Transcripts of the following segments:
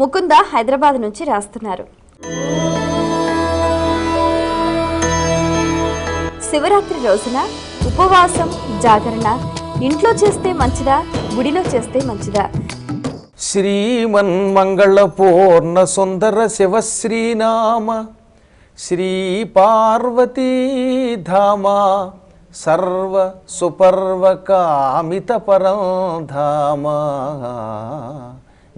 ముకుంద హైదరాబాద్ నుంచి రాస్తున్నారు. శివరాత్రి రోజున ఉపవాసం జాగరణ ఇంట్లో చేస్తే మంచిదా గుడిలో చేస్తే మంచిదా? శ్రీమన్మంగళపూర్ణ సుందర శివశ్రీనామ శ్రీ పార్వతీధామ సర్వ సుపర్వకామిత పరం ధామ.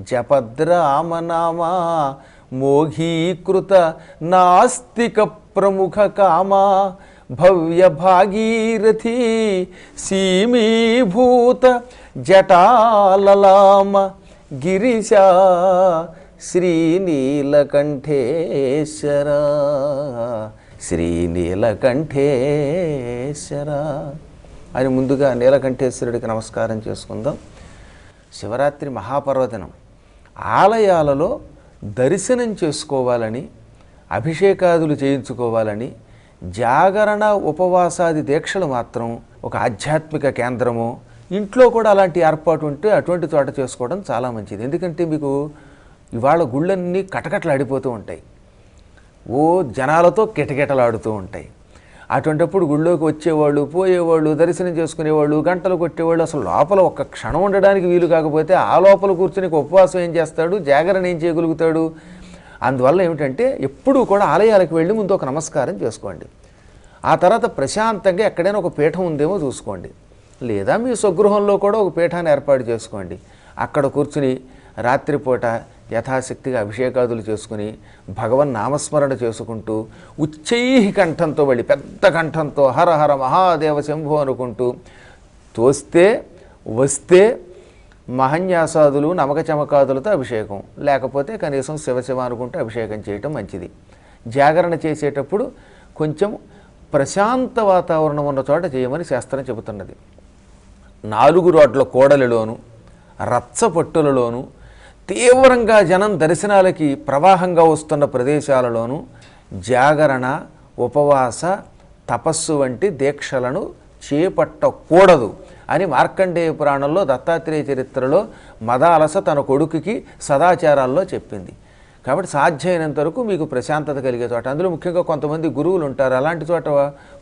జపద్రామనామా మోఘీకృత నాస్తిక ప్రముఖ కామా భవ్య భాగీరథి సీమీభూత జటాలలామ గిరిశ శ్రీనీలకంఠేశ్వర శ్రీనీలకంఠేశ్వర అని ముందుగా నీలకంఠేశ్వరుడికి నమస్కారం చేసుకుందాం. శివరాత్రి మహాపర్వదినం. ఆలయాలలో దర్శనం చేసుకోవాలని అభిషేకాదులు చేయించుకోవాలని జాగరణ ఉపవాసాది దీక్షలు మాత్రం ఒక ఆధ్యాత్మిక కేంద్రము. ఇంట్లో కూడా అలాంటి ఏర్పాటు ఉంటే అటువంటి చోట చేసుకోవడం చాలా మంచిది. ఎందుకంటే మీకు ఇవాళ గుళ్ళన్నీ కటకటలాడిపోతూ ఉంటాయి. ఓ జనాలతో కిటకిటలాడుతూ ఉంటాయి. అటువంటిప్పుడు గుళ్ళోకి వచ్చేవాళ్ళు పోయేవాళ్ళు దర్శనం చేసుకునేవాళ్ళు గంటలు కొట్టేవాళ్ళు అసలు లోపల ఒక్క క్షణం ఉండడానికి వీలు కాకపోతే ఆ లోపల కూర్చుని ఉపవాసం ఏం చేస్తాడు? జాగరణ ఏం చేయగలుగుతాడు? అందువల్ల ఏమిటంటే ఎప్పుడూ కూడా ఆలయాలకు వెళ్ళి ముందు ఒక నమస్కారం చేసుకోండి. ఆ తర్వాత ప్రశాంతంగా ఎక్కడైనా ఒక పీఠం ఉందేమో చూసుకోండి. లేదా మీ స్వగృహంలో కూడా ఒక పీఠాన్ని ఏర్పాటు చేసుకోండి. అక్కడ కూర్చుని రాత్రిపూట యథాశక్తిగా అభిషేకాదులు చేసుకుని భగవన్ నామస్మరణ చేసుకుంటూ ఉచ్చై కంఠంతో వెళ్ళి పెద్ద కంఠంతో హర హర మహాదేవ శంభు అనుకుంటూ తోస్తే వస్తే మహన్యాసాదులు నమక చమకాదులతో అభిషేకం. లేకపోతే కనీసం శివశివ అనుకుంటూ అభిషేకం చేయటం మంచిది. జాగరణ చేసేటప్పుడు కొంచెం ప్రశాంత వాతావరణం ఉన్న చోట చేయమని శాస్త్రం చెబుతున్నది. నాలుగు రోడ్ల కోడలిలోను రచ్చపట్టులలోను తీవ్రంగా జనం దర్శనాలకి ప్రవాహంగా వస్తున్న ప్రదేశాలలోనూ జాగరణ ఉపవాస తపస్సు వంటి దీక్షలను చేపట్టకూడదు అని మార్కండేయ పురాణంలో దత్తాత్రేయ చరిత్రలో మదాలస తన కొడుకుకి సదాచారాల్లో చెప్పింది. కాబట్టి సాధ్యమైనంత వరకు మీకు ప్రశాంతత కలిగే చోట అందులో ముఖ్యంగా కొంతమంది గురువులు ఉంటారు. అలాంటి చోట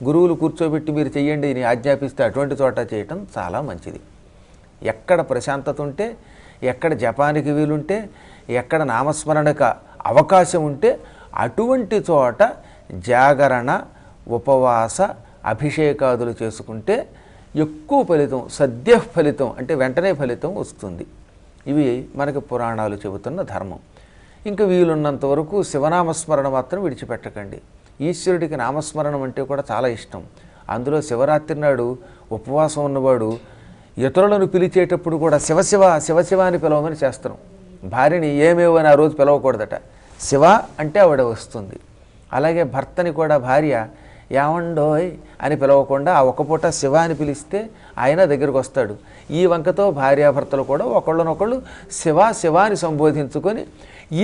గురువులు కూర్చోబెట్టి మీరు చెయ్యండి అని ఆజ్ఞాపిస్తే అటువంటి చోట చేయటం చాలా మంచిది. ఎక్కడ ప్రశాంతత ఉంటే ఎక్కడ జపానికి వీలుంటే ఎక్కడ నామస్మరణకు అవకాశం ఉంటే అటువంటి చోట జాగరణ ఉపవాస అభిషేకాదులు చేసుకుంటే ఎక్కువ ఫలితం సద్య ఫలితం అంటే వెంటనే ఫలితం వస్తుంది. ఇవి మనకి పురాణాలు చెబుతున్న ధర్మం. ఇంకా వీలున్నంత వరకు శివనామస్మరణ మాత్రం విడిచిపెట్టకండి. ఈశ్వరుడికి నామస్మరణం అంటే కూడా చాలా ఇష్టం. అందులో శివరాత్రి నాడు ఉపవాసం ఉన్నవాడు ఇతరులను పిలిచేటప్పుడు కూడా శివశివ శివశివ అని పిలవమని చేస్తాను భార్యని ఏమేవో అని ఆ రోజు పిలవకూడదట. శివ అంటే ఆవిడ వస్తుంది. అలాగే భర్తని కూడా భార్య ఏమండోయ్ అని పిలవకుండా ఆ ఒక పూట శివ అని పిలిస్తే ఆయన దగ్గరికి వస్తాడు. ఈ వంకతో భార్యాభర్తలు కూడా ఒకళ్ళనొకళ్ళు శివ శివాని సంబోధించుకొని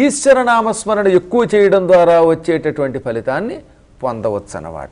ఈశ్వర నామస్మరణ ఎక్కువ చేయడం ద్వారా వచ్చేటటువంటి ఫలితాన్ని పొందవచ్చు అన్నమాట